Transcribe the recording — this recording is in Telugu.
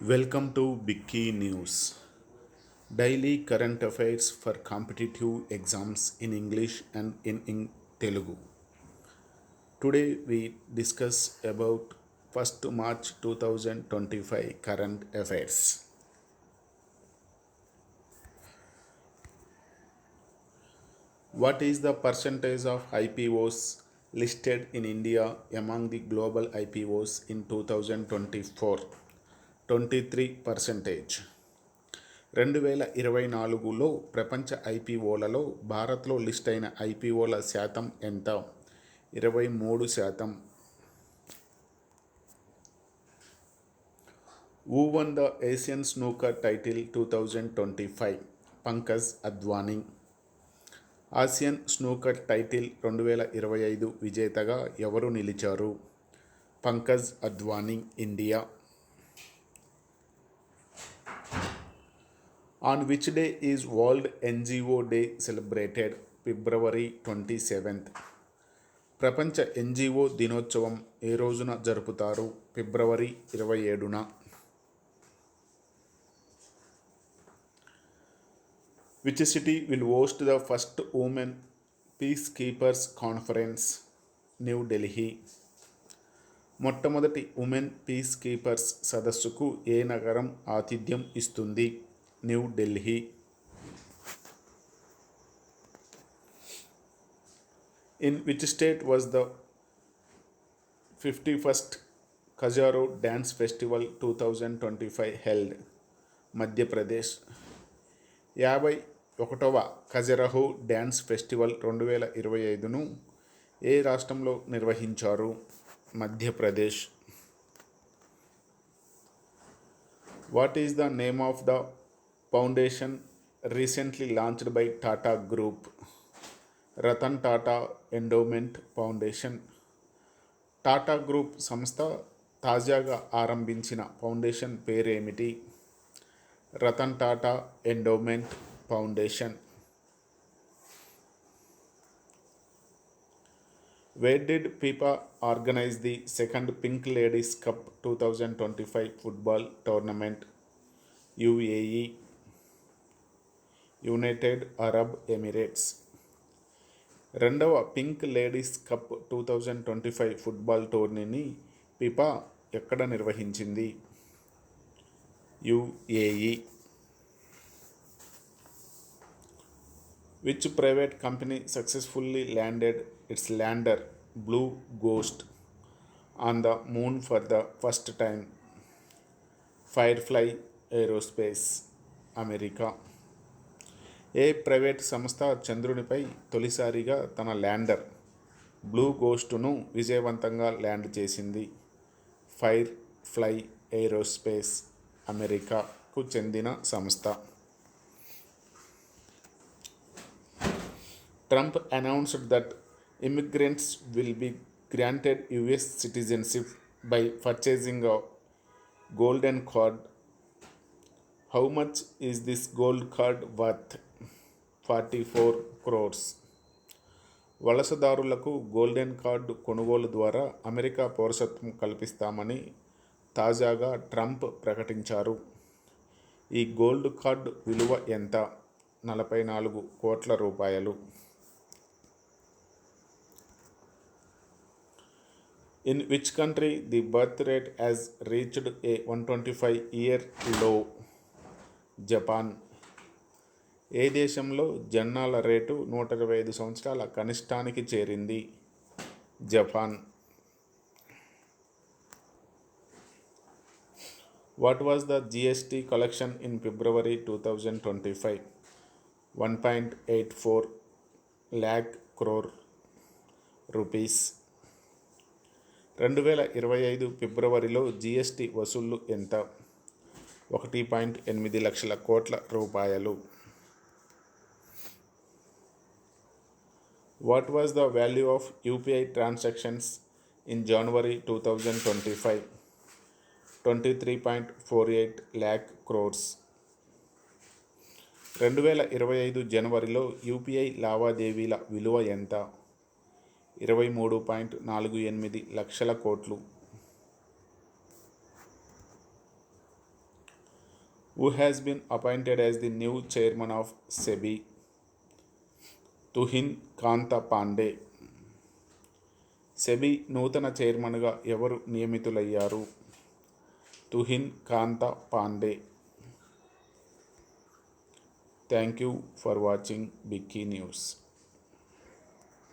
Welcome to Big News. Daily current affairs for competitive exams in English and in Telugu. Today we discuss about 1st March 2025 current affairs. What is the percentage of IPOs listed in India among the global IPOs in 2024? Twenty three percentage. రెండు వేల ఇరవై నాలుగులో ప్రపంచ ఐపీఓలలో భారత్లో లిస్ట్ అయిన ఐపీఓల శాతం ఎంత? ఇరవై మూడు శాతం. Who won the Asian snooker title two thousand twenty five. Pankaj Advani. Asian snooker title రెండు వేల ఇరవై ఐదు విజేతగా ఎవరు నిలిచారు? Pankaj Advani India. On which day is world NGO day celebrated February twenty seventh ప్రపంచ ఎన్జిఓ దినోత్సవం ఏ రోజున జరుపుతారు? ఫిబ్రవరి ఇరవై ఏడున. Which city will host the first women peacekeepers conference New Delhi మొట్టమొదటి ఉమెన్ పీస్ కీపర్స్ సదస్సుకు ఏ నగరం ఆతిథ్యం ఇస్తుంది? New Delhi in which state was the fifty first Khajuraho dance festival two thousand twenty five held Madhya Pradesh యాభై ఒకటవ ఖజరహో డ్యాన్స్ ఫెస్టివల్ రెండు వేల ఇరవై ఐదును ఏ రాష్ట్రంలో నిర్వహించారు? Madhya Pradesh what is the name of the foundation recently launched by Tata group Ratan Tata endowment foundation. Tata group సంస్థ తాజాగా ఆరంభించిన ఫౌండేషన్ పేరేమిటి? Ratan Tata endowment foundation. Where did PIPA organize the second pink ladies cup two thousand twenty five football tournament UAE united Arab emirates. రెండవ pink ladies cup two thousand twenty five football టోర్నీని పిపా ఎక్కడ నిర్వహించింది? UAE. Which private company successfully landed its lander blue ghost on the moon for the first time Firefly Aerospace America A private సంస్థ చంద్రునిపై తొలిసారిగా తన ల్యాండర్ బ్లూ గోస్టును విజయవంతంగా ల్యాండ్ చేసింది. ఫైర్ ఫ్లై ఏరోస్పేస్ అమెరికాకు చెందిన సంస్థ. Trump announced that immigrants will be granted US citizenship by purchasing a golden card. How much is this gold card worth? Forty four crores. వలసదారులకు golden card కొనుగోలు ద్వారా అమెరికా పౌరసత్వం కల్పిస్తామని తాజాగా ట్రంప్ ప్రకటించారు. ఈ గోల్డ్ కార్డు విలువ ఎంత? నలభై నాలుగు కోట్ల రూపాయలు. In which country the birth rate has reached a one twenty five ఇయర్లో? జపాన్. ఏ దేశంలో జన్నాల రేటు నూట ఇరవై ఐదు సంవత్సరాల కనిష్టానికి చేరింది? Japan. What was the GST collection in February two thousand twenty five one point eight four lakh crore rupees రెండు వేల ఇరవై ఐదు ఫిబ్రవరిలో జిఎస్టీ వసూళ్ళు ఎంత? ఒకటి పాయింట్ ఎనిమిది లక్షల కోట్ల రూపాయలు. What was the value of UPI transactions in January two thousand twenty five twenty three point four eight lakh crores రెండు వేల ఇరవై ఐదు జనవరిలో యూపీఐ లావాదేవీల విలువ ఎంత? ఇరవై మూడు పాయింట్ నాలుగు ఎనిమిది లక్షల కోట్లు. Who has been appointed as the new chairman of SEBI Tuhin Kanta Pandey. SEBI నూతన చైర్మన్గా ఎవరు నియమితులయ్యారు? Tuhin Kanta Pandey. Thank you for watching Bikki news.